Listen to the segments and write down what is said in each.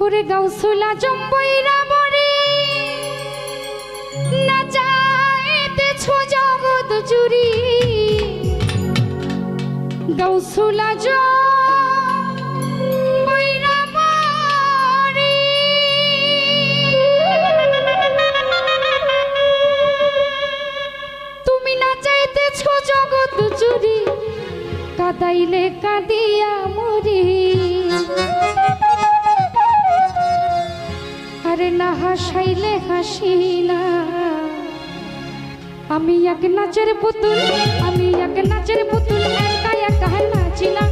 ওরে গাউসুলা জম্বইরা বরে না চাইতেছো জগৎ জুড়ি গাউসুলা জম্বইরা বরে তুমি না চাইতেছো জগৎ জুড়ি কাদাইলে হাসিনা আমি এক নাচের পুতুল আমি এক নাচের পুতুল একা একা নাচিনা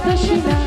দোষী